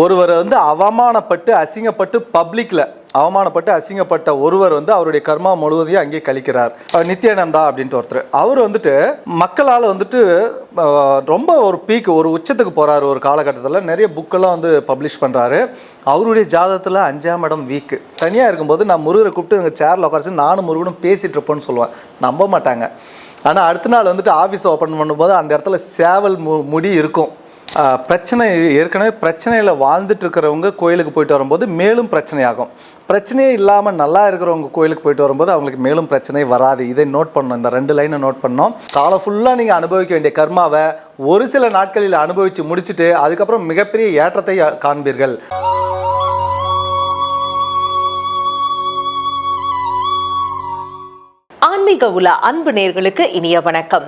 ஒருவர் வந்து அவமானப்பட்டு அசிங்கப்பட்டு பப்ளிக்கில் அவமானப்பட்டு அசிங்கப்பட்ட ஒருவர் வந்து அவருடைய கர்மா முழுவதையும் அங்கேயே கழிக்கிறார். நித்யானந்தா அப்படின்ட்டு ஒருத்தர். அவர் வந்துட்டு மக்களால் வந்துட்டு ரொம்ப ஒரு பீக் ஒரு உச்சத்துக்கு போகிறாரு ஒரு காலகட்டத்தில். நிறைய புக்கெல்லாம் வந்து பப்ளிஷ் பண்ணுறாரு அவருடைய ஜாதகத்தில் அஞ்சாம் இடம் வீக்கு தனியாக இருக்கும்போது நான் முருகரை கூப்பிட்டு எங்கள் சேரில் உட்காரச்சு நானும் முருகனும் பேசிகிட்டு இருப்போன்னு சொல்லுவேன். நம்ப மாட்டாங்க. ஆனால் அடுத்த நாள் வந்துட்டு ஆஃபீஸ் ஓப்பன் பண்ணும்போது அந்த இடத்துல சேவல் மு முடி இருக்கும். பிரச்சனை ஏற்கனவே பிரச்சனையில் வாழ்ந்துட்டு இருக்கிறவங்க கோயிலுக்கு போயிட்டு வரும்போது மேலும் பிரச்சனையாகும். பிரச்சனையே இல்லாமல் நல்லா இருக்கிறவங்க கோயிலுக்கு போயிட்டு வரும்போது அவங்களுக்கு மேலும் பிரச்சனை வராது. இதை நோட் பண்ணோம் இந்த ரெண்டு லைனை நோட் பண்ணோம் காலம் ஃபுல்லாக நீங்கள் அனுபவிக்க வேண்டிய கர்மாவை ஒரு சில நாட்களில் அனுபவித்து முடிச்சுட்டு அதுக்கப்புறம் மிகப்பெரிய ஏற்றத்தை காண்பீர்கள். ஆன்மீக உலா அன்பு நேர்களுக்கு இனிய வணக்கம்.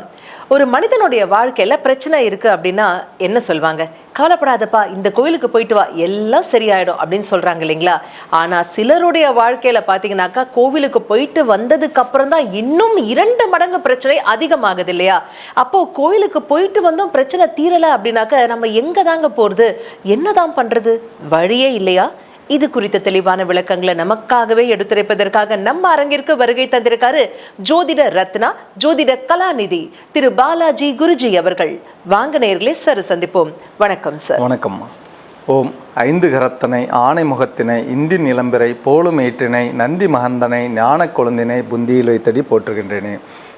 ஒரு மனிதனுடைய வாழ்க்கையில பிரச்சனை இருக்கு அப்படின்னா என்ன சொல்வாங்க? கவலைப்படாதப்பா இந்த கோயிலுக்கு போயிட்டு வா எல்லாம் சரியாயிடும் அப்படின்னு சொல்றாங்க இல்லைங்களா? ஆனா சிலருடைய வாழ்க்கையில பாத்தீங்கன்னாக்கா கோவிலுக்கு போயிட்டு வந்ததுக்கு அப்புறம் தான் இன்னும் இரண்டு மடங்கு பிரச்சனை அதிகமாகுது இல்லையா? அப்போ கோயிலுக்கு போயிட்டு வந்தோம் பிரச்சனை தீரல அப்படின்னாக்க நம்ம எங்க தாங்க போறது? என்னதான் பண்றது? வழியே இல்லையா? இது குறித்த தெளிவான விளக்கங்களை நமக்காகவே எடுத்துரைப்பதற்காக நம்ம அரங்கிற்கு வருகை தந்திருக்காரு ஜோதிட ரத்னா ஜோதிட கலாநிதி திரு பாலாஜி குருஜி அவர்கள். வாங்க நேர்களே சார் சந்திப்போம். வணக்கம் சார். வணக்கம்மா. ஓம் ஐந்து கரத்தனை ஆனை முகத்தினை இந்தி நிலம்பிரை போலும் ஏற்றினை நந்தி மகந்தனை ஞான கொழுந்தினை புந்தியில் வைத்தடி போற்றுகின்றேனே.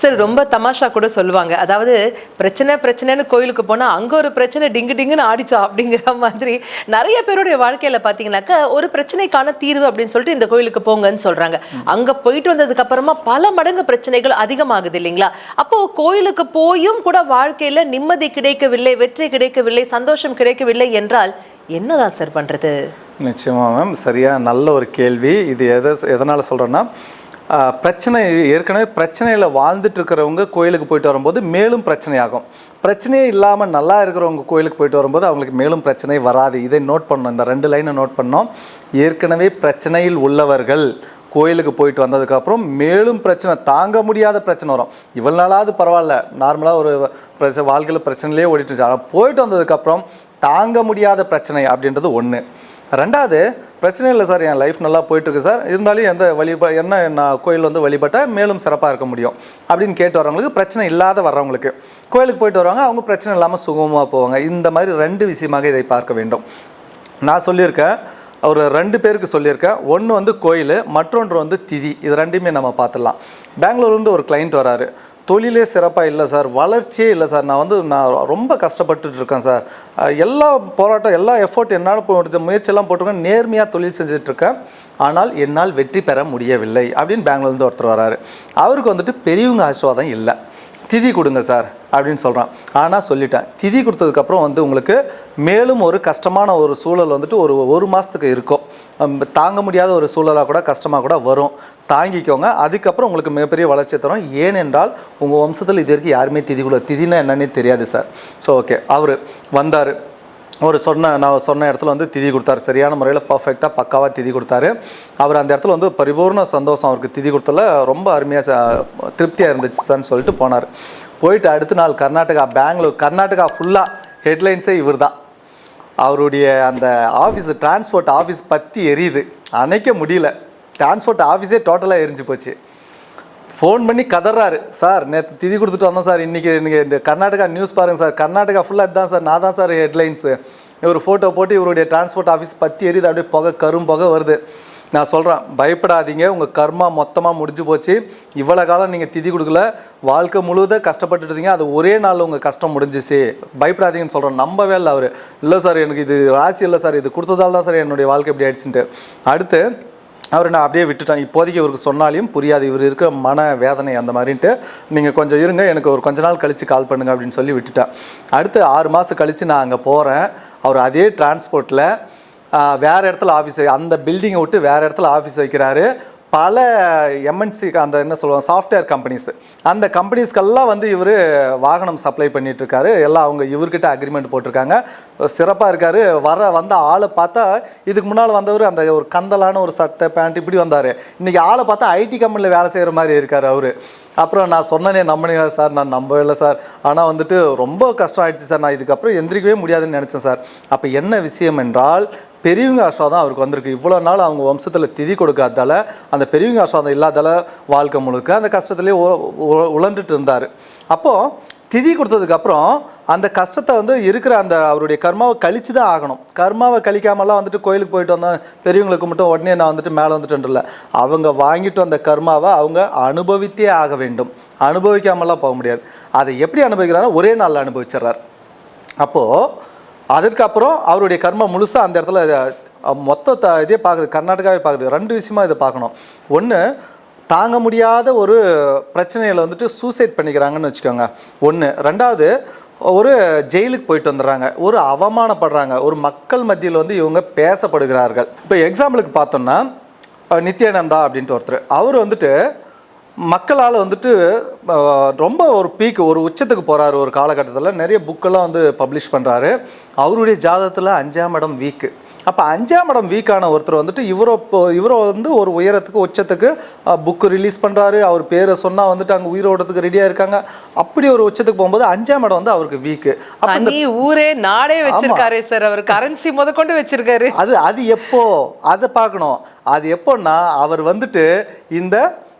சார் ரொம்ப தமாஷா கூட சொல்லுவாங்க. அதாவது பிரச்சனை பிரச்சனைன்னு கோயிலுக்கு போனால் அங்கே ஒரு பிரச்சனை டிங்கு டிங்குன்னு ஆடிச்சா அப்படிங்கிற மாதிரி நிறைய பேருடைய வாழ்க்கையில் பார்த்தீங்கன்னாக்கா ஒரு பிரச்சனைக்கான தீர்வு அப்படின்னு சொல்லிட்டு இந்த கோயிலுக்கு போங்கன்னு சொல்கிறாங்க அங்கே போயிட்டு வந்ததுக்கு அப்புறமா பல மடங்கு பிரச்சனைகள் அதிகமாகுது இல்லைங்களா? அப்போ கோயிலுக்கு போயும் கூட வாழ்க்கையில் நிம்மதி கிடைக்கவில்லை வெற்றி கிடைக்கவில்லை சந்தோஷம் கிடைக்கவில்லை என்றால் என்னதான் சார் பண்ணுறது நிச்சயமாக மேம் சரியாக நல்ல ஒரு கேள்வி. இது எதை எதனால் சொல்கிறேன்னா பிரச்சனை ஏற்கனவே பிரச்சனையில் வாழ்ந்துட்டு இருக்கிறவங்க கோயிலுக்கு போயிட்டு வரும்போது மேலும் பிரச்சனையாகும். பிரச்சனையே இல்லாமல் நல்லா இருக்கிறவங்க கோயிலுக்கு போயிட்டு வரும்போது அவங்களுக்கு மேலும் பிரச்சனை வராது. இதை நோட் பண்ணோம் இந்த ரெண்டு லைனை நோட் பண்ணோம். ஏற்கனவே பிரச்சனையில் உள்ளவர்கள் கோயிலுக்கு போயிட்டு வந்ததுக்கப்புறம் மேலும் பிரச்சனை தாங்க முடியாத பிரச்சனை வரும். இவ்வளோ நாளாவது பரவாயில்ல. நார்மலாக ஒரு பிரச்ச வாழ்க்கையில் பிரச்சனையிலே ஓடிட்டு இருந்துச்சு. ஆனால் போயிட்டு வந்ததுக்கப்புறம் தாங்க முடியாத பிரச்சனை அப்படின்றது ஒன்று ரெண்டாவது பிரச்சனை இல்லை சார் என் லைஃப் நல்லா போயிட்டுருக்கு சார். இருந்தாலும் எந்த வழிபா என்ன நான் கோயில் வந்து வழிபட்டால் மேலும் சிறப்பாக இருக்க முடியும். அப்படின்னு கேட்டு வரவங்களுக்கு பிரச்சனை இல்லாத வர்றவங்களுக்கு. கோயிலுக்கு போயிட்டு வருவாங்க அவங்க பிரச்சனை இல்லாமல் சுகமாக போவாங்க. இந்த மாதிரி ரெண்டு விஷயமாக இதை பார்க்க வேண்டும். நான் சொல்லியிருக்கேன் ஒரு ரெண்டு பேருக்கு சொல்லியிருக்கேன். ஒன்று வந்து கோயில் மற்றொன்று வந்து திதி. இது ரெண்டையுமே நம்ம பார்த்துடலாம். பெங்களூர்லேருந்து ஒரு கிளைண்ட் வராரு. தொழிலே சிறப்பாக இல்லை சார். வளர்ச்சியே இல்லை சார். நான் வந்து நான் ரொம்ப கஷ்டப்பட்டுட்டு இருக்கேன் சார். எல்லா போராட்டம் எல்லா எஃபோர்ட் என்னால் போட்டு முயற்சியெல்லாம் போட்டிருக்கேன் நேர்மையாக தொழில் செஞ்சிட்ருக்கேன் ஆனால் என்னால் வெற்றி பெற முடியவில்லை அப்படின்னு பெங்களூர்லேருந்து ஒருத்தர் வராரு. அவருக்கு வந்துட்டு பெரியவங்க ஆசீர்வாதம் இல்லை. திதி கொடுங்க சார் அப்படின்னு சொல்கிறான் ஆனால் சொல்லிட்டேன். திதி கொடுத்ததுக்கப்புறம் வந்து உங்களுக்கு மேலும் ஒரு கஷ்டமான ஒரு சூழல் வந்துட்டு ஒரு ஒரு மாதத்துக்கு இருக்கும். தாங்க முடியாத ஒரு சூழலாக கூட கஷ்டமாக கூட வரும். தாங்கிக்கோங்க. அதுக்கப்புறம் உங்களுக்கு மிகப்பெரிய வளர்ச்சி தரும். ஏனென்றால் உங்கள் வம்சத்தில் இது வரைக்கும் யாருமே திதி கொடு திதினா என்னன்னே தெரியாது சார். ஸோ ஓகே அவர் வந்தார். அவர் சொன்ன நான் சொன்ன இடத்துல வந்து திதி கொடுத்தாரு. சரியான முறையில் பர்ஃபெக்டாக பக்காவாக திதி கொடுத்தாரு. அவர் அந்த இடத்துல வந்து பரிபூர்ண சந்தோஷம் அவருக்கு திதி கொடுத்தல ரொம்ப அருமையாக ச- திருப்தியாக இருந்துச்சு சார்னு சொல்லிட்டு போனார். போயிட்டு அடுத்த நாள் கர்நாடகா பெங்களூர் கர்நாடகா ஃபுல்லாக ஹெட்லைன்ஸே இவர் தான் அவருடைய அந்த ஆஃபீஸ் டிரான்ஸ்போர்ட் ஆஃபீஸ் பற்றி எரியுது. அணைக்க முடியல. டிரான்ஸ்போர்ட் ஆஃபீஸே டோட்டலாக எரிஞ்சு போச்சு. ஃபோன் பண்ணி கதறாரு. சார் நேற்று திதி கொடுத்துட்டு வந்தோம் சார். இன்றைக்கி இன்றைக்கி இந்த கர்நாடகா நியூஸ் பாருங்கள் சார். கர்நாடகா ஃபுல்லாக இதுதான் சார். நான் தான் சார் ஹெட்லைன்ஸு இவர் ஃபோட்டோ போட்டு இவருடைய டிரான்ஸ்போர்ட் ஆஃபீஸ் பற்றி எரியுது. அப்படியே புகை கரும் புகை வருது. நான் சொல்கிறேன் பயப்படாதீங்க. உங்கள் கர்மா மொத்தமாக முடிஞ்சு போச்சு. இவ்வளோ காலம் நீங்கள் திதி கொடுக்கல. வாழ்க்கை முழுவதும் கஷ்டப்பட்டு இருந்தீங்க. அது ஒரே நாளில் உங்கள் கஷ்டம் முடிஞ்சிச்சு. பயப்படாதீங்கன்னு சொல்கிறேன் நம்பவே இல்லை அவர். இல்லை சார் எனக்கு இது ராசி இல்லை சார். இது கொடுத்ததால் தான் சார் என்னுடைய வாழ்க்கை இப்படி ஆயிடுச்சுன்ட்டு. அடுத்து அவர் நான் அப்படியே விட்டுட்டேன். இப்போதைக்கு இவருக்கு சொன்னாலையும் புரியாது. இவர் இருக்கிற மன வேதனை அந்த மாதிரின்ட்டு நீங்கள் கொஞ்சம் இருங்க. எனக்கு ஒரு கொஞ்ச நாள் கழித்து கால் பண்ணுங்க அப்படின்னு சொல்லி விட்டுட்டேன். அடுத்து ஆறு மாதம் கழித்து நான் அங்கே போகிறேன் அவர் அதே டிரான்ஸ்போர்ட்டில் வேறு இடத்துல ஆஃபீஸ் அந்த பில்டிங்கை விட்டு வேறு இடத்துல ஆஃபீஸ் வைக்கிறாரு. பல எம்என்சி அந்த என்ன சொல்லுவாங்க சாஃப்ட்வேர் கம்பெனிஸ் அந்த கம்பெனிஸ்க்கெல்லாம் வந்து இவர் வாகனம் சப்ளை பண்ணிட்டு இருக்காரு எல்லாம் அவங்க இவர்கிட்ட அக்ரிமெண்ட் போட்டிருக்காங்க. சிறப்பாக இருக்காரு. வர வந்த ஆளை பார்த்தா இதுக்கு முன்னால் வந்தவர் அந்த ஒரு கந்தலான ஒரு சட்டை பேண்ட் இப்படி வந்தார். இன்றைக்கி ஆளை பார்த்தா ஐடி கம்பெனியில் வேலை செய்கிற மாதிரி இருக்கார் அவர். அப்புறம் நான் சொன்னனே நம்பினீங்க சார் நான் நம்பவே இல்லை சார். ஆனால் வந்துட்டு ரொம்ப கஷ்டம் ஆயிடுச்சு சார். நான் இதுக்கப்புறம் எந்திரிக்கவே முடியாதுன்னு நினச்சேன் சார். அப்போ என்ன விஷயம் என்றால் பெரியவங்க ஆசாதம் அவருக்கு வந்திருக்கு. இவ்வளோ நாள் அவங்க வம்சத்தில் திதி கொடுக்காதால அந்த பெரியவங்க ஆசாதம் இல்லாதால வாழ்க்கை முழுக்க அந்த கஷ்டத்துலேயே உழண்டுட்டு இருந்தார். அப்போது திதி கொடுத்ததுக்கப்புறம் அந்த கஷ்டத்தை வந்து இருக்கிற அந்த அவருடைய கர்மாவை கழிச்சு தான் ஆகணும். கர்மாவை கழிக்காமலாம் வந்துட்டு கோயிலுக்கு போயிட்டு வந்தால் பெரியவங்களுக்கு மட்டும் உடனே நான் வந்துட்டு மேலே வந்துட்டுல அவங்க வாங்கிட்டு வந்த கர்மாவை அவங்க அனுபவித்தே ஆக வேண்டும். அனுபவிக்காமலாம் போக முடியாது. அதை எப்படி அனுபவிக்கிறாரோ ஒரே நாளில் அனுபவிச்சிடுறார் அப்போது அதற்கப்புறம் அவருடைய கர்மம் முழுசாக அந்த இடத்துல மொத்த இதே பார்க்குது. கர்நாடகாவே பார்க்குது. ரெண்டு விஷயமா இதை பார்க்கணும். ஒன்று தாங்க முடியாத ஒரு பிரச்சனையில் வந்துட்டு சூசைட் பண்ணிக்கிறாங்கன்னு வச்சுக்கோங்க. ஒன்று ரெண்டாவது ஒரு ஜெயிலுக்கு போயிட்டு வந்துடுறாங்க. ஒரு அவமானப்படுறாங்க. ஒரு மக்கள் மத்தியில் வந்து இவங்க பேசப்படுகிறார்கள். இப்போ எக்ஸாம்பிளுக்கு பார்த்தோம்னா நித்யானந்தா அப்படின்ட்டு ஒருத்தர். அவர் வந்துட்டு மக்களால் வந்துட்டு ரொம்ப ஒரு பீக் ஒரு உச்சத்துக்கு போகிறாரு ஒரு காலகட்டத்தில். நிறைய புக்கெல்லாம் வந்து பப்ளிஷ் பண்ணுறாரு அவருடைய ஜாதகத்தில் அஞ்சாம் இடம் வீக்கு அப்போ அஞ்சாம் இடம் வீக்கான ஒருத்தர் வந்துட்டு இவரோ இவரோ வந்து ஒரு உயரத்துக்கு உச்சத்துக்கு புக்கு ரிலீஸ் பண்ணுறாரு அவர் பேரை சொன்னால் வந்துட்டு அங்கே உயிரோடத்துக்கு ரெடியாக இருக்காங்க அப்படி ஒரு உச்சத்துக்கு போகும்போது அஞ்சாம் இடம் வந்து அவருக்கு வீக்கு அப்போ ஊரே நாடே வச்சிருக்காரே சார் அவர் கரன்சி முத கொண்டு வச்சிருக்காரு. அது அது எப்போ? அதை பார்க்கணும். அது எப்போன்னா அவர் வந்துட்டு இந்த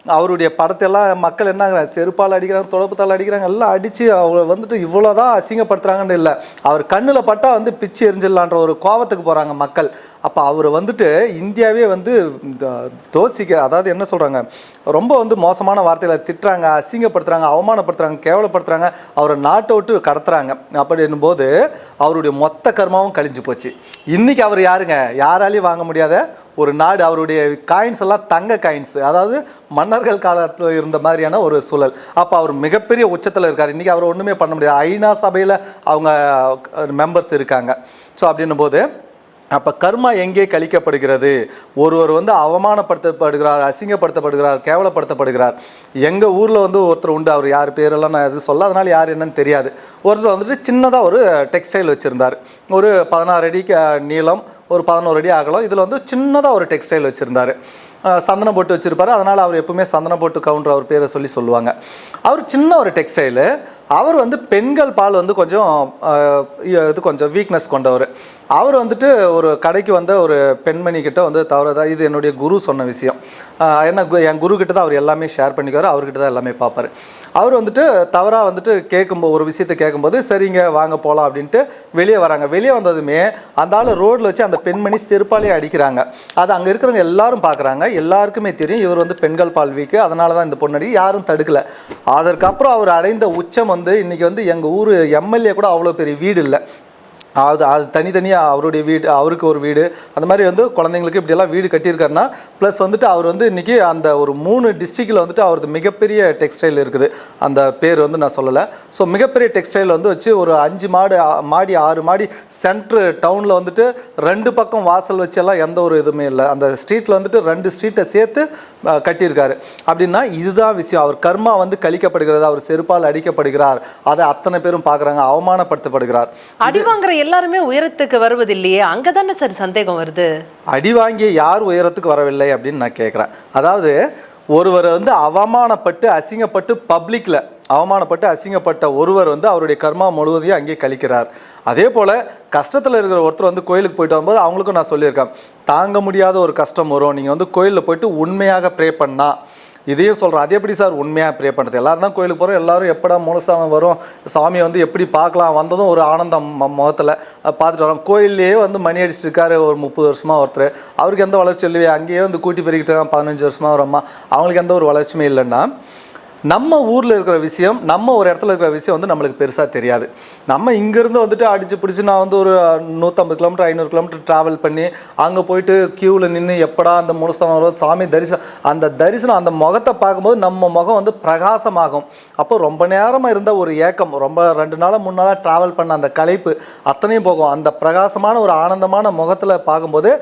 அவருடைய படத்தையெல்லாம் மக்கள் என்ன செருப்பால் அடிக்கிறாங்க தொடப்பத்தால் அடிக்கிறாங்க எல்லாம் அடித்து அவரை வந்துட்டு இவ்வளோதான் அசிங்கப்படுத்துறாங்கன்னு இல்லை. அவர் கண்ணில் பட்டால் வந்து பிச்சு எரிஞ்சிடலான்ற ஒரு கோவத்துக்கு போகிறாங்க மக்கள். அப்போ அவர் வந்துட்டு இந்தியாவே வந்து இந்த தோசிக்க அதாவது என்ன சொல்கிறாங்க ரொம்ப வந்து மோசமான வார்த்தையில் திட்டுறாங்க அசிங்கப்படுத்துகிறாங்க அவமானப்படுத்துகிறாங்க கேவலப்படுத்துகிறாங்க அவரை நாட்டை விட்டு கடத்துறாங்க. அப்படின்னும் போது அவருடைய மொத்த கர்மாவும் கழிஞ்சு போச்சு. இன்றைக்கி அவர் யாருங்க? யாராலையும் வாங்க முடியாத ஒரு நாடு அவருடைய காயின்ஸ் எல்லாம் தங்க காயின்ஸ் அதாவது மன்னர்கள் காலத்தில் இருந்த மாதிரியான ஒரு சூழல். அப்போ அவர் மிகப்பெரிய உச்சத்தில் இருக்கார். இன்றைக்கி அவர் ஒன்றுமே பண்ண முடியாது. ஐநா சபையில் அவங்க மெம்பர்ஸ் இருக்காங்க. ஸோ அப்படின்னும் போது அப்போ கர்மா எங்கே கழிக்கப்படுகிறது? ஒருவர் வந்து அவமானப்படுத்தப்படுகிறார் அசிங்கப்படுத்தப்படுகிறார் கேவலப்படுத்தப்படுகிறார். எங்கள் ஊரில் வந்து ஒருத்தர் உண்டு அவர் யார் பேரெல்லாம் நான் எதுவும் சொல்ல அதனால் யார் என்னன்னு தெரியாது. ஒருத்தர் வந்துட்டு சின்னதாக ஒரு டெக்ஸ்டைல் வச்சுருந்தார். ஒரு பதினாறு அடி நீளம் ஒரு பதினோரு அடி அகலம் இதில் வந்து சின்னதாக ஒரு டெக்ஸ்டைல் வச்சுருந்தார். சந்தனம் போட்டு வச்சுருப்பாரு. அதனால் அவர் எப்பவுமே சந்தனம் போட்டு கவுண்டர் அவர் பேரை சொல்லி சொல்லுவாங்க. அவர் சின்ன ஒரு டெக்ஸ்டைலு அவர் வந்து பெண்கள் பால் வந்து கொஞ்சம் இது கொஞ்சம் வீக்னஸ் கொண்டவர். அவர் வந்துட்டு ஒரு கடைக்கு வந்த ஒரு பெண்மணி கிட்ட வந்து தவறதா இது என்னுடைய குரு சொன்ன விஷயம். ஏன்னா என்ன கு- என் குரு கிட்ட தான் அவர் எல்லாமே ஷேர் பண்ணிக்குவார் அவர்கிட்ட தான் எல்லாமே பார்ப்பார். அவர் வந்துட்டு தவறாக வந்துட்டு கேட்கும்போது ஒரு விஷயத்தை கேட்கும்போது சரிங்க வாங்க போகலாம் அப்படின்ட்டு வெளியே வராங்க. வெளியே வந்ததுமே அந்த ஆள் ரோட்டில் வச்சு அந்த பெண்மணி செருப்பாலே அடிக்கிறாங்க. அது அங்கே இருக்கிறவங்க எல்லாரும் பார்க்குறாங்க எல்லாருக்குமே தெரியும் இவர் வந்து பெண்கள் பால் வீக்கு அதனால தான் இந்த பொண்ணடி யாரும் தடுக்கல. அதற்கப்புறம் அவர் அடைந்த உச்சம் வந்து இன்னைக்கு வந்து எங்கள் ஊர் எம்எல்ஏ கூட அவ்வளோ பெரிய வீடு இல்லை. அது அது தனித்தனியாக அவருடைய வீடு அவருக்கு ஒரு வீடு. அந்த மாதிரி வந்து குழந்தைங்களுக்கு இப்படியெல்லாம் வீடு கட்டியிருக்காருன்னா ப்ளஸ் வந்துட்டு அவர் வந்து இன்றைக்கி அந்த ஒரு மூணு டிஸ்ட்ரிக்டில் வந்துட்டு அவரது மிகப்பெரிய டெக்ஸ்டைல் இருக்குது. அந்த பேர் வந்து நான் சொல்லலை. ஸோ மிகப்பெரிய டெக்ஸ்டைல் வந்து வச்சு ஒரு அஞ்சு மாடு மாடி ஆறு மாடி சென்ட்ரு டவுனில் வந்துட்டு ரெண்டு பக்கம் வாசல் வச்சு எல்லாம் எந்த ஒரு இதுவுமே இல்லை. அந்த ஸ்ட்ரீட்டில் வந்துட்டு ரெண்டு ஸ்ட்ரீட்டை சேர்த்து கட்டியிருக்காரு. அப்படின்னா இதுதான் விஷயம். அவர் கர்மா வந்து கழிக்கப்படுகிறது அவர் செருப்பால் அடிக்கப்படுகிறார். அதை அத்தனை பேரும் பார்க்குறாங்க அவமானப்படுத்தப்படுகிறார். அடி வாங்குற எல்லாருமே உயரத்துக்கு வருவதில்லையே அங்கே தானே சார் சந்தேகம் வருது? அடி வாங்கி யார் உயரத்துக்கு வரவில்லை அப்படின்னு நான் கேட்குறேன் அதாவது ஒருவர் வந்து அவமானப்பட்டு அசிங்கப்பட்டு பப்ளிக்கில் அவமானப்பட்டு அசிங்கப்பட்ட ஒருவர் வந்து அவருடைய கர்மா முழுவதையும் அங்கே கழிக்கிறார். அதே போல் கஷ்டத்தில் இருக்கிற ஒருத்தர் வந்து கோயிலுக்கு போயிட்டு வரும்போது அவங்களுக்கும் நான் சொல்லியிருக்கேன். தாங்க முடியாத ஒரு கஷ்டம் வரும். நீங்கள் வந்து கோயிலில் போயிட்டு உண்மையாக ப்ரே பண்ணால் இதையும் சொல்கிறேன் அது எப்படி சார் உண்மையாக ப்ரே பண்ணுறது எல்லாரும் தான் கோயிலுக்கு போகிறோம் எல்லாரும் எப்படா மூலசாமி வரும்? சாமியை வந்து எப்படி பார்க்கலாம்? வந்ததும் ஒரு ஆனந்தம் ம- முகத்தில். பார்த்துட்டு வரோம். கோயில்லையே வந்து மணி அடிச்சிருக்காரு ஒரு முப்பது வருஷமாக ஒருத்தர். அவருக்கு எந்த வளர்ச்சி இல்லையே. அங்கேயே வந்து கூட்டி பெருகிட்டு பதினஞ்சு வருஷமாக வரம்மா அவங்களுக்கு எந்த ஒரு வளர்ச்சியுமே இல்லைன்னா நம்ம ஊரில் இருக்கிற விஷயம் நம்ம ஒரு இடத்துல இருக்கிற விஷயம் வந்து நம்மளுக்கு பெருசாக தெரியாது. நம்ம இங்கேருந்து வந்துட்டு அடித்து பிடிச்சி நான் வந்து ஒரு நூற்றம்பது கிலோமீட்டர் ஐநூறு கிலோமீட்டர் ட்ராவல் பண்ணி அங்கே போயிட்டு க்யூவில் நின்று எப்படா அந்த முனுசனம் வரும் சாமி தரிசனம் அந்த தரிசனம் அந்த முகத்தை பார்க்கும்போது நம்ம முகம் வந்து பிரகாசமாகும். அப்போ ரொம்ப நேரமாக இருந்த ஒரு ஏக்கம் ரொம்ப ரெண்டு நாளாக மூணு நாளாக ட்ராவல் பண்ண அந்த களைப்பு அத்தனையும் போகும். அந்த பிரகாசமான ஒரு ஆனந்தமான முகத்தில் பார்க்கும்போது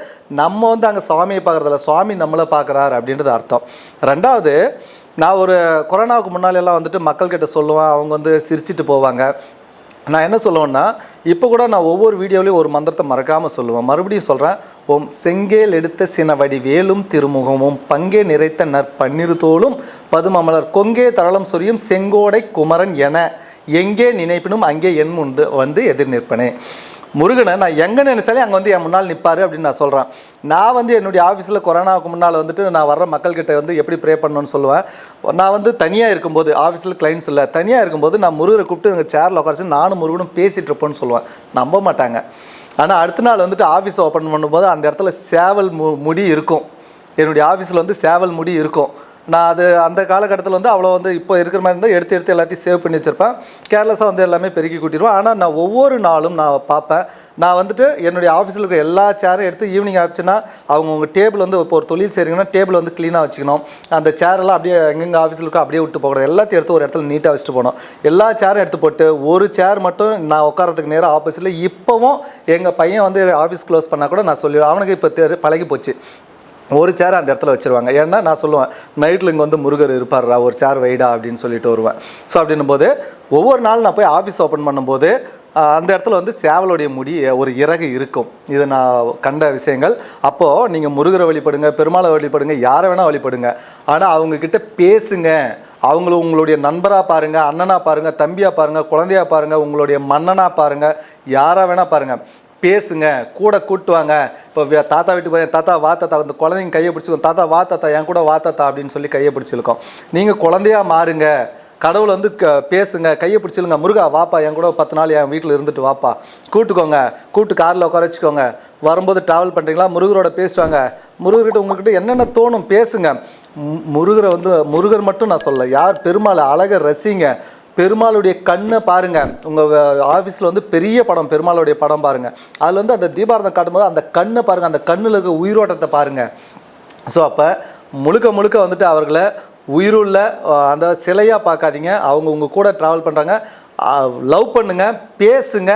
நம்ம வந்து அங்கே சுவாமியை பார்க்குறதில்ல. சுவாமி நம்மளை பார்க்குறாரு அப்படின்றது அர்த்தம். ரெண்டாவது நான் ஒரு கொரோனாவுக்கு முன்னாலெல்லாம் வந்துட்டு மக்கள்கிட்ட சொல்லுவேன் அவங்க வந்து சிரிச்சிட்டு போவாங்க. நான் என்ன சொல்லுவேன்னா இப்போ கூட நான் ஒவ்வொரு வீடியோலையும் ஒரு மந்திரத்தை மறக்காமல் சொல்லுவேன். மறுபடியும் சொல்கிறேன் ஓம் செங்கேல் எடுத்த சினவடி வேலும் திருமுகமும் பங்கே நிறைத்த நற்பன்னிரு தோளும் பதுமமலர் கொங்கே தரளம் சொரியும் செங்கோடை குமரன் என எங்கே நினைப்பினும் அங்கே என் உண்டு வந்து எதிர்நிற்பனே முருகனை நான் எங்கே நினச்சாலே அங்கே வந்து என் முன்னால் நிற்பாரு அப்படின்னு நான் சொல்கிறேன் நான் வந்து என்னுடைய ஆஃபீஸில் கொரோனாவுக்கு முன்னால் வந்துட்டு நான் வர்ற மக்கள்கிட்ட வந்து எப்படி ப்ரே பண்ணணும்னு சொல்லுவேன். நான் வந்து தனியாக இருக்கும்போது ஆஃபீஸில் கிளைண்ட்ஸ் இல்லை தனியாக இருக்கும்போது நான் முருகரை கூப்பிட்டு எங்கள் சேரில் உட்காரச்சு நானும் முருகனும் பேசிகிட்டு இருப்போன்னு சொல்லுவேன். நம்ப மாட்டாங்க. ஆனால் அடுத்த நாள் வந்துட்டு ஆஃபீஸ் ஓப்பன் பண்ணும்போது அந்த இடத்துல சேவல் மு முடி இருக்கும். என்னுடைய ஆஃபீஸில் வந்து சேவல் முடி இருக்கும். நான் அது அந்த காலகட்டத்தில் வந்து அவ்வளோ வந்து இப்போ இருக்கிற மாதிரி இருந்தால் எடுத்து எடுத்து எல்லாத்தையும் சேவ் பண்ணி வச்சுருப்பேன். கேர்லெஸ்ஸாக வந்து எல்லாமே பெருக்கி கூட்டிடுவேன். ஆனால் நான் ஒவ்வொரு நாளும் நான் பார்ப்பேன். நான் வந்துட்டு என்னுடைய ஆஃபீஸில் இருக்கிற எல்லா சேரும் எடுத்து ஈவினிங் ஆச்சுன்னா அவங்கவுங்க டேபிள் வந்து இப்போ ஒரு தொழில் செய்கிறீங்கன்னா டேபிள் வந்து க்ளீனாக வச்சுக்கணும். அந்த சேரெல்லாம் அப்படியே எங்கெங்கே ஆஃபீஸில் இருக்கோ அப்படியே விட்டு போகக்கூடாது. எல்லாத்தையும் எடுத்து ஒரு இடத்துல நீட்டாக வச்சுட்டு போகணும். எல்லா சேரும் எடுத்து போட்டு ஒரு சேர் மட்டும் நான் உட்காரத்துக்கு நேராக ஆப்போசிட்டில் இப்போவும் எங்கள் பையன் வந்து ஆஃபீஸ் க்ளோஸ் பண்ணால் கூட நான் சொல்லிடுவேன். அவனுக்கு இப்போ பழகி போச்சு ஒரு சேர் அந்த இடத்துல வச்சுருவாங்க. ஏன்னா நான் சொல்லுவேன் நைட்டில் இங்கே வந்து முருகர் இருப்பார்ரா ஒரு சேர் வைடா அப்படின்னு சொல்லிட்டு வருவேன். ஸோ அப்படின்னும் போது ஒவ்வொரு நாள் நான் போய் ஆஃபீஸ் ஓப்பன் பண்ணும்போது அந்த இடத்துல வந்து சேவலுடைய முடி ஒரு இறகு இருக்கும். இது நான் கண்ட விஷயங்கள். அப்போது நீங்கள் முருகரை வழிபடுங்க பெருமாளை வழிபடுங்க யாரை வேணால் வழிபடுங்க. ஆனால் அவங்கக்கிட்ட பேசுங்க. அவங்கள உங்களுடைய நண்பராக பாருங்கள் அண்ணனாக பாருங்கள் தம்பியாக பாருங்கள் குழந்தையாக பாருங்கள் உங்களுடைய மன்னனாக பாருங்கள் யாராக வேணால் பாருங்கள் பேசுங்க கூட கூட்டு வாங்க இப்போ தாத்தா வீட்டுக்கு போய் தாத்தா வா தாத்தா அந்த குழந்தைங்க கையை பிடிச்சிக்கும் தாத்தா வா தாத்தா என் கூட வா தாத்தா அப்படின்னு சொல்லி கையை பிடிச்சிருக்கோம். நீங்கள் குழந்தையா மாறுங்க. கடவுள் வந்து க பேசுங்க கையை பிடிச்சிருங்க. முருகா வாப்பா என் கூட பத்து நாள் என் வீட்டில் இருந்துட்டு வாப்பா. கூட்டுக்கோங்க. கூட்டு காரில் உட்கார வச்சுக்கோங்க. வரும்போது ட்ராவல் பண்ணுறீங்களா முருகரோட பேசுவாங்க. முருகர்கிட்ட உங்ககிட்ட என்னென்ன தோணும்? பேசுங்க. முருகரை வந்து முருகர் மட்டும் நான் சொல்ல யார்? பெருமாளை அழகை ரசிங்க. பெருமாளுடைய கண்ணை பாருங்கள் உங்கள் ஆஃபீஸில் வந்து பெரிய படம் பெருமாளுடைய படம் பாருங்கள் அதில் வந்து அந்த தீபாரதம் காட்டும்போது அந்த கண்ணை பாருங்கள் அந்த கண்ணில் இருக்க உயிரோட்டத்தை பாருங்கள் ஸோ அப்போ முழுக்க முழுக்க வந்துட்டு அவர்களை உயிருள்ள அந்த சிலையாக பார்க்காதீங்க. அவங்க உங்கள் கூட ட்ராவல் பண்ணுறாங்க லவ் பண்ணுங்க பேசுங்க.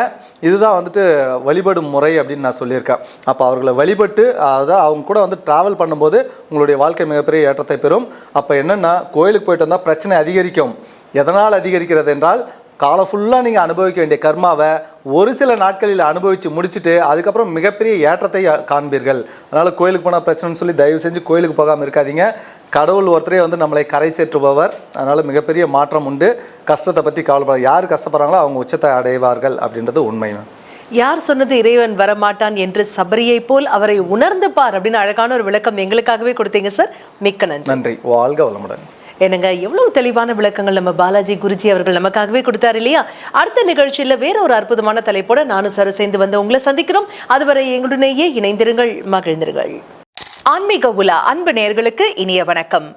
இதுதான் வந்துட்டு வழிபடும் முறை அப்படின்னு நான் சொல்லியிருக்கேன். அப்போ அவர்களை வழிபட்டு அதாவது அவங்க கூட வந்து ட்ராவல் பண்ணும்போது உங்களுடைய வாழ்க்கை மிகப்பெரிய ஏற்றத்தை பெறும். அப்போ என்னென்னா கோயிலுக்கு போயிட்டு வந்தால் பிரச்சனை அதிகரிக்கும். எதனால் அதிகரிக்கிறது என்றால் காலம் ஃபுல்லாக நீங்கள் அனுபவிக்க வேண்டிய கர்மாவை ஒரு சில நாட்களில் அனுபவித்து முடிச்சுட்டு அதுக்கப்புறம் மிகப்பெரிய ஏற்றத்தை காண்பீர்கள். அதனால் கோயிலுக்கு போனால் பிரச்சனைன்னு சொல்லி தயவு செஞ்சு கோயிலுக்கு போகாமல் இருக்காதீங்க. கடவுள் ஒருத்தரே வந்து நம்மளை கரை சேர்ற்றுபவர் அதனால் மிகப்பெரிய மாற்றம் உண்டு. கஷ்டத்தை பற்றி கவலைப்பட யார் கஷ்டப்படுறாங்களோ அவங்க உச்சத்தை அடைவார்கள் அப்படின்றது உண்மைங்க யார் சொன்னது இறைவன் வரமாட்டான் என்று சபரியை போல் அவரை உணர்ந்து பார் அப்படின்னு அழகான ஒரு விளக்கம் எங்களுக்காகவே கொடுத்தீங்க சார். மிக்க நன்றி. நன்றி. வாழ்க வளமுடன். என்னங்க எவ்வளவு தெளிவான விளக்கங்கள் நம்ம பாலாஜி குருஜி அவர்கள் நமக்காகவே கொடுத்தாரு இல்லையா? அடுத்த நிகழ்ச்சியில வேற ஒரு அற்புதமான தலைப்போட நானும் சார் சேர்ந்து வந்து உங்களை சந்திக்கிறோம். அதுவரை எங்களுடனேயே இணைந்திருங்கள் மகிழ்ந்திருங்கள். ஆன்மீக உலா அன்பு நேயர்களுக்கு இனிய வணக்கம்.